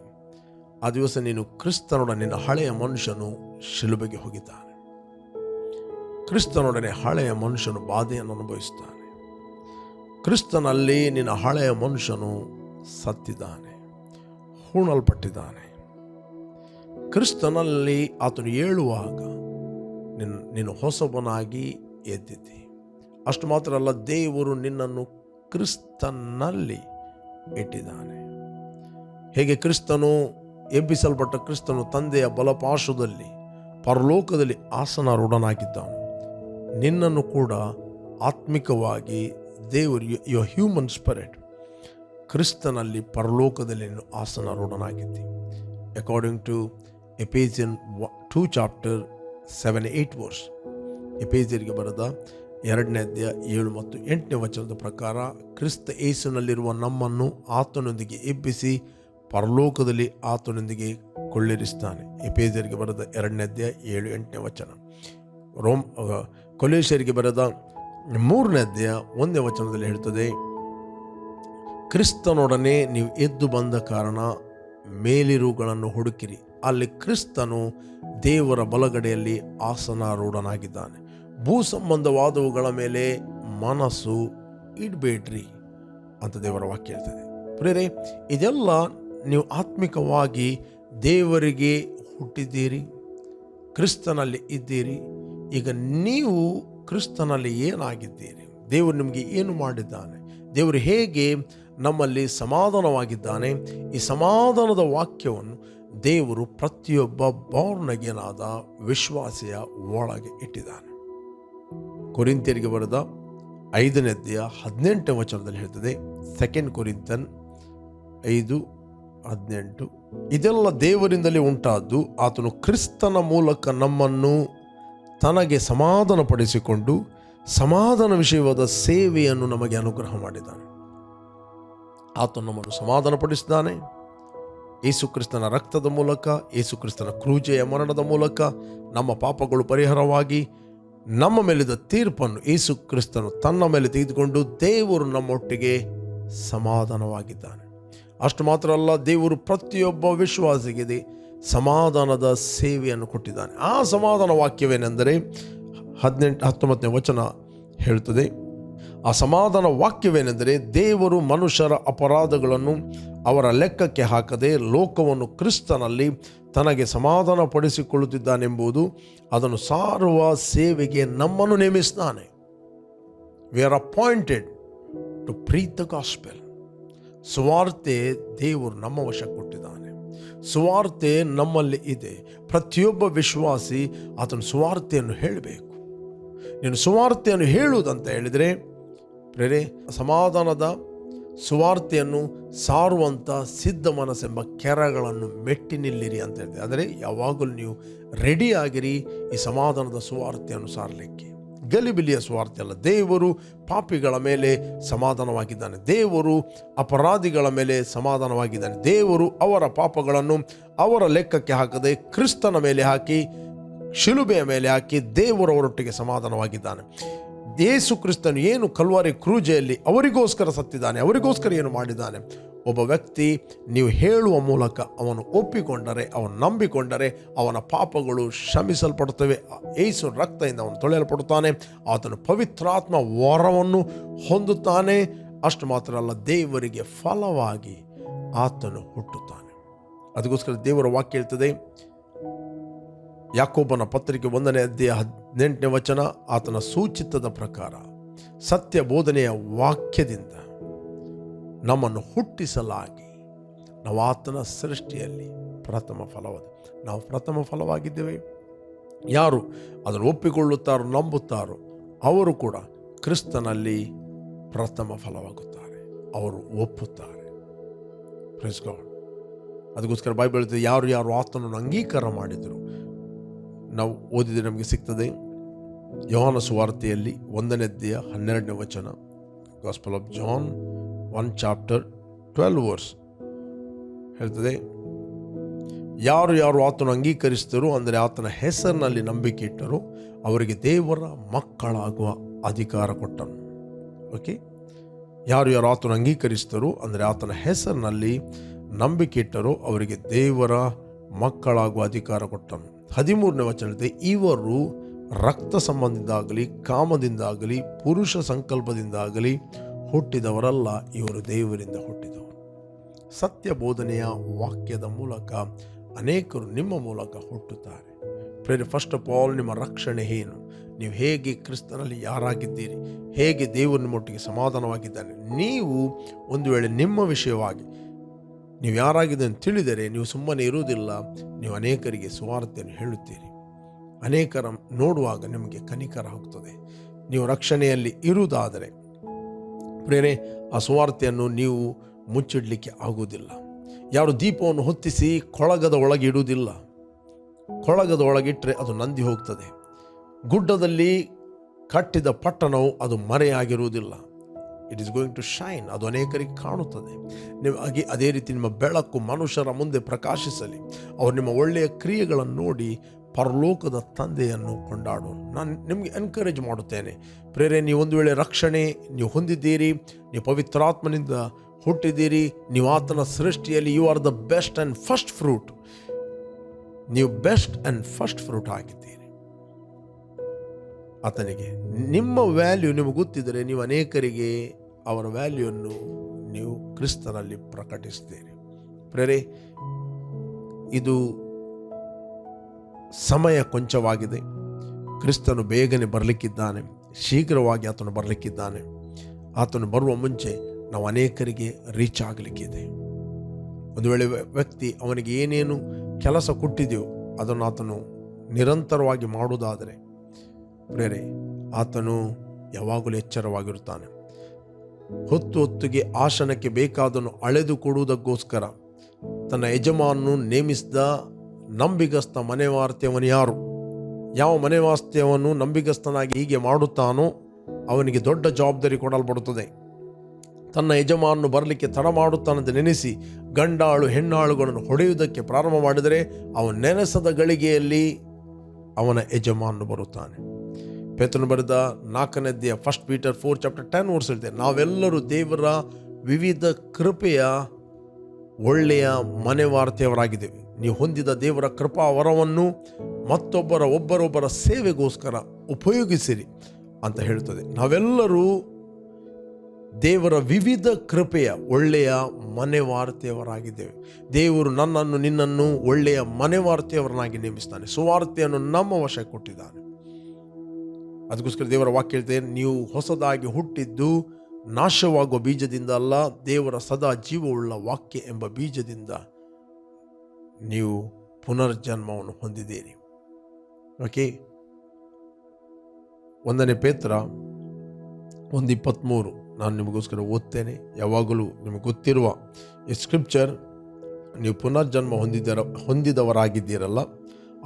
ಆ ದಿವಸ ನೀನು ಕ್ರಿಸ್ತನೊಡನೆ ನಿನ್ನ ಹಳೆಯ ಮನುಷ್ಯನು ಶಿಲುಬೆಗೆ ಹೋಗಿದ್ದಾನೆ. ಕ್ರಿಸ್ತನೊಡನೆ ಹಳೆಯ ಮನುಷ್ಯನು ಬಾಧೆಯನ್ನು ಅನುಭವಿಸ್ತಾನೆ. ಕ್ರಿಸ್ತನಲ್ಲಿ ನಿನ್ನ ಹಳೆಯ ಮನುಷ್ಯನು ಸತ್ತಿದ್ದಾನೆ, ಹೂಣಲ್ಪಟ್ಟಿದ್ದಾನೆ. ಕ್ರಿಸ್ತನಲ್ಲಿ ಆತನು ಏಳುವಾಗ ನಿನ್ನ ನೀನು ಹೊಸಬನಾಗಿ ಎದ್ದಿದ್ದಿ. ಅಷ್ಟು ಮಾತ್ರ ಅಲ್ಲ, ದೇವರು ನಿನ್ನನ್ನು ಕ್ರಿಸ್ತನಲ್ಲಿ ಇಟ್ಟಿದ್ದಾನೆ. ಹೇಗೆ ಕ್ರಿಸ್ತನು ಎಬ್ಬಿಸಲ್ಪಟ್ಟ ಕ್ರಿಸ್ತನು ತಂದೆಯ ಬಲಪಾರ್ಶ್ವದಲ್ಲಿ ಪರಲೋಕದಲ್ಲಿ ಆಸನಾರೂಢನಾಗಿದ್ದಾನು ನಿನ್ನನ್ನು ಕೂಡ ಆತ್ಮಿಕವಾಗಿ ದೇವರು ಯು ಹ್ಯೂಮನ್ ಸ್ಪಿರಿಟ್ ಕ್ರಿಸ್ತನಲ್ಲಿ ಪರಲೋಕದಲ್ಲಿ ಆಸನಾರೂಢನಾಗಿದ್ದಿ. According to Ephesian two chapter seven eight verse ಎಪೇಜಿಯರಿಗೆ ಬರೆದ ಎರಡನೇ ಅಧ್ಯಾಯ ಏಳು ಮತ್ತು ಎಂಟನೇ ವಚನದ ಪ್ರಕಾರ ಕ್ರಿಸ್ತ ಏಸುನಲ್ಲಿರುವ ನಮ್ಮನ್ನು ಆತನೊಂದಿಗೆ ಎಬ್ಬಿಸಿ ಪರಲೋಕದಲ್ಲಿ ಆತನೊಂದಿಗೆ ಕೊಳ್ಳಿರಿಸ್ತಾನೆ. ಎಪೇಜರಿಗೆ ಬರೆದ ಎರಡನೇ ಅಧ್ಯಾಯ ಏಳು, ಎಂಟನೇ ವಚನ. ರೋಮ್ ಕೊಲೇಶರಿಗೆ ಬರೆದ ಮೂರನೇ ಅಧ್ಯಾಯ ಒಂದೇ ವಚನದಲ್ಲಿ ಹೇಳ್ತದೆ, ಕ್ರಿಸ್ತನೊಡನೆ ನೀವು ಎದ್ದು ಬಂದ ಕಾರಣ ಮೇಲಿರುಗಳನ್ನು ಹುಡುಕಿರಿ. ಅಲ್ಲಿ ಕ್ರಿಸ್ತನು ದೇವರ ಬಲಗಡೆಯಲ್ಲಿ ಆಸನಾರೂಢನಾಗಿದ್ದಾನೆ. ಭೂ ಸಂಬಂಧವಾದವುಗಳ ಮೇಲೆ ಮನಸ್ಸು ಇಡಬೇಡ್ರಿ ಅಂತ ದೇವರ ವಾಕ್ಯ ಹೇಳ್ತದೆ. ಪ್ರೇರೆ ಇದೆಲ್ಲ ನೀವು ಆತ್ಮಿಕವಾಗಿ ದೇವರಿಗೆ ಹುಟ್ಟಿದ್ದೀರಿ, ಕ್ರಿಸ್ತನಲ್ಲಿ ಇದ್ದೀರಿ ಈಗ ನೀವು ಕ್ರಿಸ್ತನಲ್ಲಿ ಏನಾಗಿದ್ದೀರಿ? ದೇವರು ನಿಮಗೆ ಏನು ಮಾಡಿದ್ದಾನೆ? ದೇವರು ಹೇಗೆ ನಮ್ಮಲ್ಲಿ ಸಮಾಧಾನವಾಗಿದ್ದಾನೆ? ಈ ಸಮಾಧಾನದ ವಾಕ್ಯವನ್ನು ದೇವರು ಪ್ರತಿಯೊಬ್ಬ ಬಾರ್ನಗೇನಾದ ವಿಶ್ವಾಸಿಯ ಒಳಗೆ ಇಟ್ಟಿದ್ದಾನೆ. ಕೊರಿಂತಿಯರಿಗೆ ಬರೆದ ಐದನೇದ್ದೆಯ ಹದಿನೆಂಟನೇ ವಚನದಲ್ಲಿ ಹೇಳ್ತದೆ, ಸೆಕೆಂಡ್ ಕೊರಿಂತನ್ ಐದು, ಹದಿನೆಂಟು, ಇದೆಲ್ಲ ದೇವರಿಂದಲೇ ಉಂಟಾದ್ದು, ಆತನು ಕ್ರಿಸ್ತನ ಮೂಲಕ ನಮ್ಮನ್ನು ತನಗೆ ಸಮಾಧಾನಪಡಿಸಿಕೊಂಡು ಸಮಾಧಾನ ವಿಷಯವಾದ ಸೇವೆಯನ್ನು ನಮಗೆ ಅನುಗ್ರಹ ಮಾಡಿದ್ದಾನೆ. ಆತ ನಮ್ಮನ್ನು ಸಮಾಧಾನಪಡಿಸಿದ್ದಾನೆ. ಯೇಸುಕ್ರಿಸ್ತನ ರಕ್ತದ ಮೂಲಕ, ಯೇಸುಕ್ರಿಸ್ತನ ಕ್ರೂಜೆಯ ಮರಣದ ಮೂಲಕ ನಮ್ಮ ಪಾಪಗಳು ಪರಿಹಾರವಾಗಿ ನಮ್ಮ ಮೇಲಿದ್ದ ತೀರ್ಪನ್ನು ಯೇಸು ಕ್ರಿಸ್ತನು ತನ್ನ ಮೇಲೆ ತೆಗೆದುಕೊಂಡು ದೇವರು ನಮ್ಮೊಟ್ಟಿಗೆ ಸಮಾಧಾನವಾಗಿದ್ದಾನೆ. ಅಷ್ಟು ಮಾತ್ರ ಅಲ್ಲ, ದೇವರು ಪ್ರತಿಯೊಬ್ಬ ವಿಶ್ವಾಸಿಗೆ ಸಮಾಧಾನದ ಸೇವೆಯನ್ನು ಕೊಟ್ಟಿದ್ದಾನೆ. ಆ ಸಮಾಧಾನ ವಾಕ್ಯವೇನೆಂದರೆ ಹದಿನೆಂಟು, ಹತ್ತೊಂಬತ್ತನೇ ವಚನ ಹೇಳುತ್ತದೆ. ಆ ಸಮಾಧಾನ ವಾಕ್ಯವೇನೆಂದರೆ ದೇವರು ಮನುಷ್ಯರ ಅಪರಾಧಗಳನ್ನು ಅವರ ಲೆಕ್ಕಕ್ಕೆ ಹಾಕದೆ ಲೋಕವನ್ನು ಕ್ರಿಸ್ತನಲ್ಲಿ ತನಗೆ ಸಮಾಧಾನ ಪಡಿಸಿಕೊಳ್ಳುತ್ತಿದ್ದಾನೆಂಬುದು ಅದನ್ನು ಸಾರುವ ಸೇವೆಗೆ ನಮ್ಮನ್ನು ನೇಮಿಸ್ತಾನೆ we are appointed to preach the gospel ಸುವಾರ್ತೆ ದೇವರು ನಮ್ಮ ವಶ ಕೊಟ್ಟಿದ್ದಾನೆ. ಸುವಾರ್ತೆ ನಮ್ಮಲ್ಲಿ ಇದೆ. ಪ್ರತಿಯೊಬ್ಬ ವಿಶ್ವಾಸಿ ಆತನ ಸುವಾರ್ತೆಯನ್ನು ಹೇಳಬೇಕು. ನೀನು ಸುವಾರ್ತೆಯನ್ನು ಹೇಳುವುದಂತ ಹೇಳಿದರೆ, ಪ್ರೇರೆ, ಸಮಾಧಾನದ ಸುವಾರ್ತೆಯನ್ನು ಸಾರುವಂಥ ಸಿದ್ಧ ಮನಸ್ಸೆಂಬ ಕೆರಗಳನ್ನು ಮೆಟ್ಟಿ ನಿಲ್ಲಿರಿ ಅಂತ ಹೇಳಿದೆ. ಆದರೆ ಯಾವಾಗಲೂ ನೀವು ರೆಡಿಯಾಗಿರಿ ಈ ಸಮಾಧಾನದ ಸುವಾರ್ತೆಯನ್ನು ಸಾರಲಿಕ್ಕೆ. ಗಲಿಬಿಲಿಯ ಸ್ವಾರ್ಥ ಅಲ್ಲ ದೇವರು ಪಾಪಿಗಳ ಮೇಲೆ ಸಮಾಧಾನವಾಗಿದ್ದಾನೆ. ದೇವರು ಅಪರಾಧಿಗಳ ಮೇಲೆ ಸಮಾಧಾನವಾಗಿದ್ದಾನೆ. ದೇವರು ಅವರ ಪಾಪಗಳನ್ನು ಅವರ ಲೆಕ್ಕಕ್ಕೆ ಹಾಕದೆ ಕ್ರಿಸ್ತನ ಮೇಲೆ ಹಾಕಿ, ಶಿಲುಬೆಯ ಮೇಲೆ ಹಾಕಿ ದೇವರವರೊಟ್ಟಿಗೆ ಸಮಾಧಾನವಾಗಿದ್ದಾನೆ. ಯೇಸು ಕ್ರಿಸ್ತನು ಏನು ಕಲ್ವಾರಿ ಕ್ರೂಜೆಯಲ್ಲಿ ಅವರಿಗೋಸ್ಕರ ಸತ್ತಿದ್ದಾನೆ, ಅವರಿಗೋಸ್ಕರ ಏನು ಮಾಡಿದ್ದಾನೆ? ಒಬ್ಬ ವ್ಯಕ್ತಿ ನೀವು ಹೇಳುವ ಮೂಲಕ ಅವನು ಒಪ್ಪಿಕೊಂಡರೆ, ಅವನು ನಂಬಿಕೊಂಡರೆ ಅವನ ಪಾಪಗಳು ಶ್ರಮಿಸಲ್ಪಡುತ್ತವೆ ಏಸು ರಕ್ತದಿಂದ ಅವನು ತೊಳೆಯಲ್ಪಡುತ್ತಾನೆ. ಆತನು ಪವಿತ್ರಾತ್ಮ ವರವನ್ನು ಹೊಂದುತ್ತಾನೆ. ಅಷ್ಟು ಮಾತ್ರ ಅಲ್ಲ, ದೇವರಿಗೆ ಫಲವಾಗಿ ಆತನು ಹುಟ್ಟುತ್ತಾನೆ. ಅದಕ್ಕೋಸ್ಕರ ದೇವರ ವಾಕ್ಯ ಹೇಳ್ತದೆ, ಯಾಕೋಬನ ಪತ್ರಿಕೆ ಒಂದನೇ ಅಧ್ಯಾಯ ಹದಿನೆಂಟನೇ ವಚನ ಆತನ ಸೂಚಿತದ ಪ್ರಕಾರ ಸತ್ಯ ಬೋಧನೆಯ ವಾಕ್ಯದಿಂದ ನಮ್ಮನ್ನು ಹುಟ್ಟಿಸಲಾಗಿ. ನಾವು ಆತನ ಸೃಷ್ಟಿಯಲ್ಲಿ ಪ್ರಥಮ ಫಲವಾದ, ನಾವು ಪ್ರಥಮ ಫಲವಾಗಿದ್ದೇವೆ. ಯಾರು ಅದನ್ನು ಒಪ್ಪಿಕೊಳ್ಳುತ್ತಾರೋ, ನಂಬುತ್ತಾರೋ, ಅವರು ಕೂಡ ಕ್ರಿಸ್ತನಲ್ಲಿ ಪ್ರಥಮ ಫಲವಾಗುತ್ತಾರೆ. ಅವರು ಒಪ್ಪುತ್ತಾರೆ. ಪ್ರೆಸ್ ಗಾಡ್ ಅದಕ್ಕೋಸ್ಕರ ಬೈಬಲ್ ಹೇಳ್ತದೆ, ಯಾರು ಯಾರು ಆತನನ್ನು ಅಂಗೀಕಾರ ಮಾಡಿದರು ನಾವು ಓದಿದರೆ ನಮಗೆ ಸಿಗ್ತದೆ. ಯೋಹಾನ ಸುವಾರ್ತೆಯಲ್ಲಿ ಒಂದನೇ ಅಧ್ಯಾಯ ಹನ್ನೆರಡನೇ ವಚನ gospel of John one chapter twelve verse ಹೇಳ್ತದೆ, ಯಾರು ಯಾರು ಆತನು ಅಂಗೀಕರಿಸಿದರು ಅಂದರೆ ಆತನ ಹೆಸರಿನಲ್ಲಿ ನಂಬಿಕೆ ಇಟ್ಟರು ಅವರಿಗೆ ದೇವರ ಮಕ್ಕಳಾಗುವ ಅಧಿಕಾರ ಕೊಟ್ಟನು. ಓಕೆ ಯಾರು ಯಾರು ಆತನು ಅಂಗೀಕರಿಸಿದರು ಅಂದರೆ ಆತನ ಹೆಸರಿನಲ್ಲಿ ನಂಬಿಕೆ ಇಟ್ಟರು ಅವರಿಗೆ ದೇವರ ಮಕ್ಕಳಾಗುವ ಅಧಿಕಾರ ಕೊಟ್ಟನು. ಹದಿಮೂರನೇ ವಚನದಲ್ಲಿ ಇವರು ರಕ್ತ ಸಂಬಂಧದಿಂದಾಗಲಿ, ಕಾಮದಿಂದಾಗಲಿ, ಪುರುಷ ಸಂಕಲ್ಪದಿಂದಾಗಲಿ ಹುಟ್ಟಿದವರಲ್ಲ, ಇವರು ದೇವರಿಂದ ಹುಟ್ಟಿದವರು. ಸತ್ಯ ಬೋಧನೆಯ ವಾಕ್ಯದ ಮೂಲಕ ಅನೇಕರು ನಿಮ್ಮ ಮೂಲಕ ಹುಟ್ಟುತ್ತಾರೆ. ಪ್ರೇರಿ ಫಸ್ಟ್ ಆಫ್ ಆಲ್ ನಿಮ್ಮ ರಕ್ಷಣೆ ಏನು? ನೀವು ಹೇಗೆ ಕ್ರಿಸ್ತನಲ್ಲಿ ಯಾರಾಗಿದ್ದೀರಿ? ಹೇಗೆ ದೇವರು ನಿಮ್ಮೊಟ್ಟಿಗೆ ಸಮಾಧಾನವಾಗಿದ್ದಾನೆ? ನೀವು ಒಂದು ವೇಳೆ ನಿಮ್ಮ ವಿಷಯವಾಗಿ ನೀವು ಯಾರಾಗಿದೆ ಅಂತ ತಿಳಿದರೆ ನೀವು ಸುಮ್ಮನೆ ಇರುವುದಿಲ್ಲ. ನೀವು ಅನೇಕರಿಗೆ ಸುವಾರ್ತೆಯನ್ನು ಹೇಳುತ್ತೀರಿ. ಅನೇಕರ ನೋಡುವಾಗ ನಿಮಗೆ ಕನಿಕರ ಆಗ್ತದೆ. ನೀವು ರಕ್ಷಣೆಯಲ್ಲಿ ಇರುವುದಾದರೆ ಪ್ರೇರೆ ಆ ಸುವಾರ್ತೆಯನ್ನು ನೀವು ಮುಚ್ಚಿಡಲಿಕ್ಕೆ ಆಗುವುದಿಲ್ಲ. ಯಾರು ದೀಪವನ್ನು ಹೊತ್ತಿಸಿ ಕೊಳಗದ ಒಳಗೆ ಇಡುವುದಿಲ್ಲ. ಕೊಳಗದ ಒಳಗಿಟ್ಟರೆ ಅದು ನಂದಿ ಹೋಗ್ತದೆ. ಗುಡ್ಡದಲ್ಲಿ ಕಟ್ಟಿದ ಪಟ್ಟಣವು ಅದು ಮರೆಯಾಗಿರುವುದಿಲ್ಲ. It is going to shine ಅದು ಅನೇಕರಿಗೆ ಕಾಣುತ್ತದೆ. ನೀವು ಹಾಗೆ ಅದೇ ರೀತಿ ನಿಮ್ಮ ಬೆಳಕು ಮನುಷ್ಯರ ಮುಂದೆ ಪ್ರಕಾಶಿಸಲಿ. ಅವರು ನಿಮ್ಮ ಒಳ್ಳೆಯ ಕ್ರಿಯೆಗಳನ್ನು ನೋಡಿ ಪರಲೋಕದ ತಂದೆಯನ್ನು ಕೊಂಡಾಡು. ನಾನು ನಿಮಗೆ ಎನ್ಕರೇಜ್ ಮಾಡುತ್ತೇನೆ. ಪ್ರೇರೆ, ನೀವು ಒಂದು ವೇಳೆ ರಕ್ಷಣೆ, ನೀವು ಹೊಂದಿದ್ದೀರಿ, ನೀವು ಪವಿತ್ರಾತ್ಮನಿಂದ ಹುಟ್ಟಿದ್ದೀರಿ, ನೀವು ಆತನ ಸೃಷ್ಟಿಯಲ್ಲಿ you are the best and first fruit ನೀವು ಬೆಸ್ಟ್ ಆ್ಯಂಡ್ ಫಸ್ಟ್ ಫ್ರೂಟ್ ಆಗಿದ್ದೀರಿ. ಆತನಿಗೆ ನಿಮ್ಮ ವ್ಯಾಲ್ಯೂ ನಿಮಗೆ ಗೊತ್ತಿದ್ದರೆ ನೀವು ಅನೇಕರಿಗೆ ಅವರ ವ್ಯಾಲ್ಯೂವನ್ನು ನೀವು ಕ್ರಿಸ್ತನಲ್ಲಿ ಪ್ರಕಟಿಸ್ತೀರಿ. ಪ್ರೇರೆ, ಇದು ಸಮಯ ಕೊಂಚವಾಗಿದೆ. ಕ್ರಿಸ್ತನು ಬೇಗನೆ ಬರಲಿಕ್ಕಿದ್ದಾನೆ. ಶೀಘ್ರವಾಗಿ ಆತನು ಬರಲಿಕ್ಕಿದ್ದಾನೆ. ಆತನು ಬರುವ ಮುಂಚೆ ನಾವು ಅನೇಕರಿಗೆ ರೀಚ್ ಆಗಲಿಕ್ಕಿದೆ. ಒಂದು ವೇಳೆ ವ್ಯಕ್ತಿ ಅವನಿಗೆ ಏನೇನು ಕೆಲಸ ಕೊಟ್ಟಿದೆಯೋ ಅದನ್ನು ಆತನು ನಿರಂತರವಾಗಿ ಮಾಡುವುದಾದರೆ, ಪ್ರೇರೆ, ಆತನು ಯಾವಾಗಲೂ ಎಚ್ಚರವಾಗಿರುತ್ತಾನೆ. ಹೊತ್ತು ಹೊತ್ತಿಗೆ ಆಸನಕ್ಕೆ ಬೇಕಾದನ್ನು ಅಳೆದು ಕೊಡುವುದಕ್ಕೋಸ್ಕರ ತನ್ನ ಯಜಮಾನನು ನೇಮಿಸಿದ ನಂಬಿಗಸ್ತ ಮನೆವಾರ್ತೆಯವನು ಯಾರು? ಯಾವ ಮನೆವಾಸ್ತ್ಯವನ್ನು ನಂಬಿಗಸ್ತನಾಗಿ ಹೀಗೆ ಮಾಡುತ್ತಾನೋ ಅವನಿಗೆ ದೊಡ್ಡ ಜವಾಬ್ದಾರಿ ಕೊಡಲ್ಪಡುತ್ತದೆ. ತನ್ನ ಯಜಮಾನನು ಬರಲಿಕ್ಕೆ ತಡ ಮಾಡುತ್ತಾನಂತ ನೆನೆಸಿ ಗಂಡಾಳು ಹೆಣ್ಣಾಳುಗಳನ್ನು ಹೊಡೆಯುವುದಕ್ಕೆ ಪ್ರಾರಂಭ ಮಾಡಿದರೆ ಅವನು ನೆನೆಸದ ಗಳಿಗೆಯಲ್ಲಿ ಅವನ ಯಜಮಾನನು ಬರುತ್ತಾನೆ. ಪೇತನು ಬರೆದ ನಾಲ್ಕನೇದ್ದೆಯ first Peter four chapter ten verse ಇದೆ ನಾವೆಲ್ಲರೂ ದೇವರ ವಿವಿಧ ಕೃಪೆಯ ಒಳ್ಳೆಯ ಮನೆವಾರ್ತೆಯವರಾಗಿದ್ದೇವೆ. ನೀವು ಹೊಂದಿದ ದೇವರ ಕೃಪಾ ವರವನ್ನು ಮತ್ತೊಬ್ಬರ ಒಬ್ಬರೊಬ್ಬರ ಸೇವೆಗೋಸ್ಕರ ಉಪಯೋಗಿಸಿರಿ ಅಂತ ಹೇಳ್ತದೆ ನಾವೆಲ್ಲರೂ ದೇವರ ವಿವಿಧ ಕೃಪೆಯ ಒಳ್ಳೆಯ ಮನೆವಾರ್ತೆಯವರಾಗಿದ್ದೇವೆ. ದೇವರು ನನ್ನನ್ನು ನಿನ್ನನ್ನು ಒಳ್ಳೆಯ ಮನೆವಾರ್ತೆಯವರನ್ನಾಗಿ ನೇಮಿಸ್ತಾನೆ ಸುವಾರ್ತೆಯನ್ನು ನಮ್ಮ ವಶಕ್ಕೆ ಕೊಟ್ಟಿದ್ದಾನೆ. ಅದಕ್ಕೋಸ್ಕರ ದೇವರ ವಾಕ್ಯ ಹೇಳ್ತೇನೆ ನೀವು ಹೊಸದಾಗಿ ಹುಟ್ಟಿದ್ದು ನಾಶವಾಗುವ ಬೀಜದಿಂದ ಅಲ್ಲ, ದೇವರ ಸದಾ ಜೀವವುಳ್ಳ ವಾಕ್ಯ ಎಂಬ ಬೀಜದಿಂದ ನೀವು ಪುನರ್ಜನ್ಮವನ್ನು ಹೊಂದಿದ್ದೀರಿ. ಓಕೆ ಒಂದನೇ ಪೇತ್ರ ಒಂದು ಇಪ್ಪತ್ತ್ಮೂರು ನಾನು ನಿಮಗೋಸ್ಕರ ಓದ್ತೇನೆ. ಯಾವಾಗಲೂ ನಿಮಗೆ ಗೊತ್ತಿರುವ ಈ ಸ್ಕ್ರಿಪ್ಚರ್ ನೀವು ಪುನರ್ಜನ್ಮ ಹೊಂದಿದ್ದರ ಹೊಂದಿದವರಾಗಿದ್ದೀರಲ್ಲ,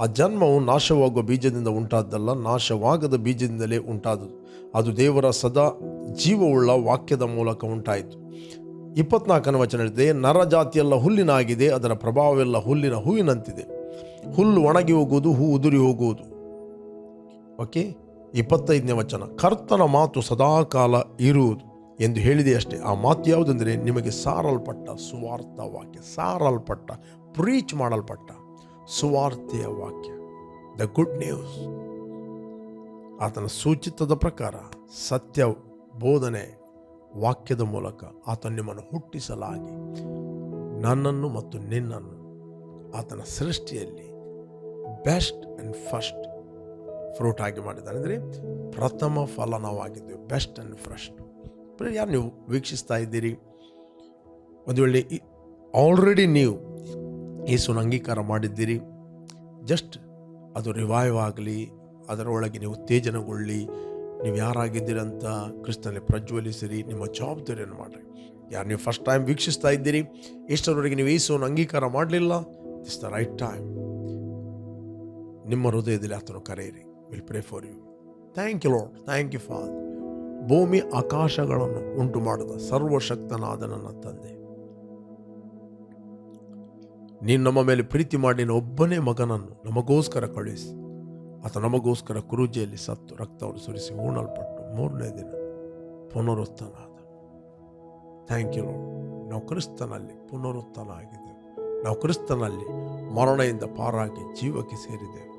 ಆ ಜನ್ಮವು ನಾಶವಾಗುವ ಬೀಜದಿಂದ ಉಂಟಾದ್ದಲ್ಲ, ನಾಶವಾಗದ ಬೀಜದಿಂದಲೇ ಉಂಟಾದದು ಅದು ದೇವರ ಸದಾ ಜೀವವುಳ್ಳ ವಾಕ್ಯದ ಮೂಲಕ ಉಂಟಾಯಿತು. ಇಪ್ಪತ್ನಾಲ್ಕನೇ ವಚನ ನರ ಜಾತಿಯೆಲ್ಲ ಹುಲ್ಲಿನಾಗಿದೆ, ಅದರ ಪ್ರಭಾವವೆಲ್ಲ ಹುಲ್ಲಿನ ಹೂವಿನಂತಿದೆ. ಹುಲ್ಲು ಒಣಗಿ ಹೋಗುವುದು, ಹೂ ಉದುರಿ ಹೋಗುವುದು. ಓಕೆ ಇಪ್ಪತ್ತೈದನೇ ವಚನ, ಕರ್ತನ ಮಾತು ಸದಾಕಾಲ ಇರುವುದು. ಎಂದು ಹೇಳಿದೆ ಅಷ್ಟೇ. ಆ ಮಾತು ಯಾವುದೆಂದರೆ, ನಿಮಗೆ ಸಾರಲ್ಪಟ್ಟ ಸುವಾರ್ಥ ವಾಕ್ಯ, ಸಾರಲ್ಪಟ್ಟ, ಪ್ರೀಚ್ ಮಾಡಲ್ಪಟ್ಟ ಸುವಾರ್ತೆಯ ವಾಕ್ಯ. ದ ಗುಡ್ ನ್ಯೂಸ್ ಆತನ ಸೂಚಿತದ ಪ್ರಕಾರ, ಸತ್ಯ ಬೋಧನೆ ವಾಕ್ಯದ ಮೂಲಕ ಆತ ನಿಮ್ಮನ್ನು ಹುಟ್ಟಿಸಲಾಗಿ ನನ್ನನ್ನು ಮತ್ತು ನಿನ್ನನ್ನು ಆತನ ಸೃಷ್ಟಿಯಲ್ಲಿ ಬೆಸ್ಟ್ ಆ್ಯಂಡ್ ಫಸ್ಟ್ ಫ್ರೂಟ್ ಆಗಿ ಮಾಡಿದ್ದಾನೆ ಅಂದರೆ ಪ್ರಥಮ ಫಲ ನಾವು ಬೆಸ್ಟ್ ಆ್ಯಂಡ್ ಫಸ್ಟ್. ಯಾರು ನೀವು ವೀಕ್ಷಿಸ್ತಾ ಇದ್ದೀರಿ? ಒಂದು ವೇಳೆ ಆಲ್ರೆಡಿ ನೀವು ಯೇಸುನ ಅಂಗೀಕಾರ ಮಾಡಿದ್ದೀರಿ. ಜಸ್ಟ್ ಅದು ರಿವೈವ್ ಆಗಲಿ ಅದರೊಳಗೆ ನೀವು ಉತ್ತೇಜನಗೊಳ್ಳಿ ನೀವು ಯಾರಾಗಿದ್ದೀರಂತ ಕ್ರಿಸ್ತನಲ್ಲಿ ಪ್ರಜ್ವಲಿಸಿರಿ, ನಿಮ್ಮ ಜವಾಬ್ದಾರಿಯನ್ನು ಮಾಡಿರಿ. ಯಾರು ನೀವು ಫಸ್ಟ್ ಟೈಮ್ ವೀಕ್ಷಿಸ್ತಾ ಇದ್ದೀರಿ ಎಷ್ಟರವರೆಗೆ ನೀವು ಯೇಸುವನ್ನು ಅಂಗೀಕಾರ ಮಾಡಲಿಲ್ಲ ಇಟ್ಸ್ ದ ರೈಟ್ ಟೈಮ್ ನಿಮ್ಮ ಹೃದಯದಲ್ಲಿ ಆತನು ಕರೆಯಿರಿ will pray for you thank you Lord thank you Father ಭೂಮಿ ಆಕಾಶಗಳನ್ನು ಉಂಟು ಮಾಡಿದ ಸರ್ವಶಕ್ತನಾದ ನನ್ನ ತಂದೆ. ನೀನು ನಮ್ಮ ಮೇಲೆ ಪ್ರೀತಿ ಮಾಡಿ ನಿನ್ನ ಒಬ್ಬನೇ ಮಗನನ್ನು ನಮಗೋಸ್ಕರ ಕಳುಹಿಸಿ. ಆತ ನಮಗೋಸ್ಕರ ಕುರುಜಿಯಲ್ಲಿ ಸತ್ತು ರಕ್ತವನ್ನು ಸುರಿಸಿ ಹೂಣಲ್ಪಟ್ಟು ಮೂರನೇ ದಿನ ಪುನರುತ್ಥಾನ ಆದ ಥ್ಯಾಂಕ್ ಯು ಲಾರ್ಡ್ ನಾವು ಕ್ರಿಸ್ತನಲ್ಲಿ ಪುನರುತ್ಥಾನ ಆಗಿದ್ದೇವೆ ನಾವು ಕ್ರಿಸ್ತನಲ್ಲಿ ಮರಣದಿಂದ ಪಾರಾಗಿ ಜೀವಕ್ಕೆ ಸೇರಿದ್ದೇವೆ.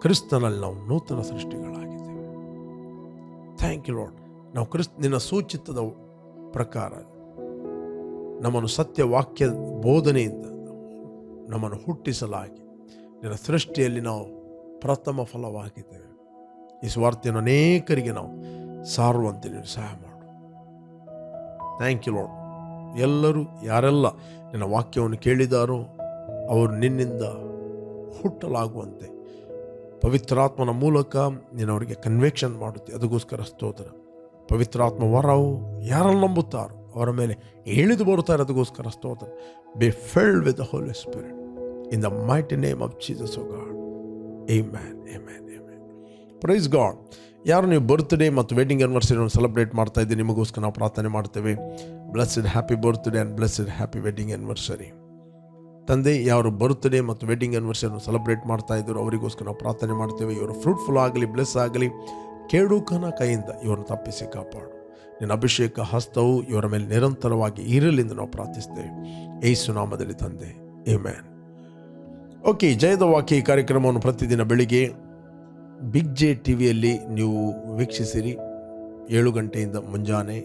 ಕ್ರಿಸ್ತನಲ್ಲಿ ನಾವು ನೂತನ ಸೃಷ್ಟಿಗಳಾಗಿದ್ದೇವೆ. ಥ್ಯಾಂಕ್ ಯು ಲಾರ್ಡ್ ನಾವು ಕ್ರಿಸ್ತ ನಿನ್ನ ಸೂಚಿತದ ಪ್ರಕಾರ ನಮ್ಮನ್ನು ಸತ್ಯ ವಾಕ್ಯ ಬೋಧನೆಯಿಂದ ನಮ್ಮನ್ನು ಹುಟ್ಟಿಸಲಾಗಿ. ನಿನ್ನ ಸೃಷ್ಟಿಯಲ್ಲಿ ನಾವು ಪ್ರಥಮ ಫಲವಾಗಿದ್ದೇವೆ. ಈ ಸ್ವಾರ್ಥಿಯನ್ನು ಅನೇಕರಿಗೆ ನಾವು ಸಾರುವಂತೆ ನೀನು ಸಹಾಯ ಮಾಡು. ಥ್ಯಾಂಕ್ ಯು ಲಾರ್ಡ್ ಎಲ್ಲರೂ ಯಾರೆಲ್ಲ ನಿನ್ನ ವಾಕ್ಯವನ್ನು ಕೇಳಿದಾರೋ ಅವರು ನಿನ್ನಿಂದ ಹುಟ್ಟಲಾಗುವಂತೆ ಪವಿತ್ರಾತ್ಮನ ಮೂಲಕ ನೀನು ಅವರಿಗೆ ಕನ್ವೆಕ್ಷನ್ ಮಾಡುತ್ತೆ. ಅದಕ್ಕೋಸ್ಕರ ಸ್ತೋತ್ರ. ಪವಿತ್ರಾತ್ಮ ವರವು ಯಾರನ್ನು ನಂಬುತ್ತಾರೋ ಅವರ ಮೇಲೆ ಇಳಿದು ಬರುತ್ತಾರೆ. ಅದಕ್ಕೋಸ್ಕರ ಸ್ತೋತ್ರ. Be filled with the Holy Spirit in the mighty name of Jesus God amen amen amen praise God ಯಾರು ನೀವು ಬರ್ತ್ಡೇ ಮತ್ತು ವೆಡ್ಡಿಂಗ್ ಆ್ಯನಿವರ್ಸರಿಯನ್ನು ಸೆಲೆಬ್ರೇಟ್ ಮಾಡ್ತಾ ಇದ್ದೀವಿ ನಿಮಗೋಸ್ಕರ ನಾವು ಪ್ರಾರ್ಥನೆ ಮಾಡ್ತೇವೆ. Blessed happy birthday and blessed happy wedding anniversary ತಂದೆ, ಯಾರು ಬರ್ತ್ಡೇ ಮತ್ತು ವೆಡ್ಡಿಂಗ್ ಆ್ಯನಿವರ್ಸರಿಯನ್ನು ಸೆಲೆಬ್ರೇಟ್ ಮಾಡ್ತಾ ಇದ್ದರು ಅವರಿಗೋಸ್ಕರ ನಾವು ಪ್ರಾರ್ಥನೆ ಮಾಡ್ತೇವೆ. ಇವರು ಫ್ರೂಟ್ಫುಲ್ ಆಗಲಿ ಬ್ಲೆಸ್ ಆಗಲಿ ಕೇಡುಕನ ಕೈಯಿಂದ ಇವರನ್ನು ತಪ್ಪಿಸಿ ಕಾಪಾಡು. ನಿನ್ನ ಅಭಿಷೇಕ ಹಸ್ತವು ಇವರ ಮೇಲೆ ನಿರಂತರವಾಗಿ ಇರಲೆಂದು ನಾವು ಪ್ರಾರ್ಥಿಸ್ತೇವೆ. ಏಸು ನಾಮದಲ್ಲಿ ತಂದೆ. ಏ ಮ್ಯಾನ್ ಓಕೆ ಜಯದ ವಾಕ್ಯ ಕಾರ್ಯಕ್ರಮವನ್ನು ಪ್ರತಿದಿನ ಬೆಳಿಗ್ಗೆ ಬಿಗ್ ಜೆ ಟಿ ವಿಯಲ್ಲಿ ನೀವು ವೀಕ್ಷಿಸಿರಿ. ಏಳು ಗಂಟೆಯಿಂದ ಮುಂಜಾನೆ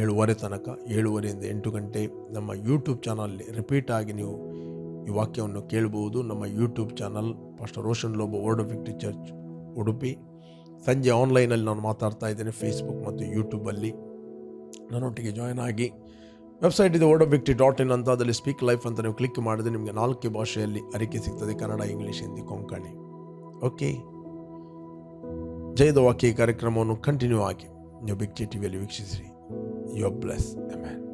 ಏಳುವರೆ ತನಕ, ಏಳುವರೆಯಿಂದ ಎಂಟು ಗಂಟೆ ನಮ್ಮ ಯೂಟ್ಯೂಬ್ ಚಾನಲ್ಲಿ ರಿಪೀಟ್ ಆಗಿ ನೀವು ಈ ವಾಕ್ಯವನ್ನು ಕೇಳಬಹುದು ನಮ್ಮ YouTube channel pastor Roshan Lobo Word of Victory Church Udupi. ಸಂಜೆ ಆನ್ಲೈನಲ್ಲಿ ನಾನು ಮಾತಾಡ್ತಾ ಇದ್ದೇನೆ ಫೇಸ್ಬುಕ್ ಮತ್ತು ಯೂಟ್ಯೂಬಲ್ಲಿ ನನ್ನೊಟ್ಟಿಗೆ ಜಾಯ್ನ್ ಆಗಿ ವೆಬ್ಸೈಟ್ ಇದೆ ಓಡೋ ವ್ಯಕ್ತಿ ಡಾಟ್ ಇನ್ ಅಂತ ಅದರಲ್ಲಿ ಸ್ಪೀಕ್ ಲೈಫ್ ಅಂತ ನೀವು ಕ್ಲಿಕ್ ಮಾಡಿದ್ರೆ ನಿಮಗೆ ನಾಲ್ಕು ಭಾಷೆಯಲ್ಲಿ ಅರಿಕೆ ಸಿಗ್ತದೆ, ಕನ್ನಡ ಇಂಗ್ಲೀಷ್ ಹಿಂದಿ ಕೊಂಕಣಿ ಓಕೆ ಜಯದ ವಾಕ್ಯ ಕಾರ್ಯಕ್ರಮವನ್ನು ಕಂಟಿನ್ಯೂ ಆಗಿ. ನೀವು ಬಿಗ್ ಜಿ ಟಿ ವಿಯಲ್ಲಿ ವೀಕ್ಷಿಸಿರಿ. You bless M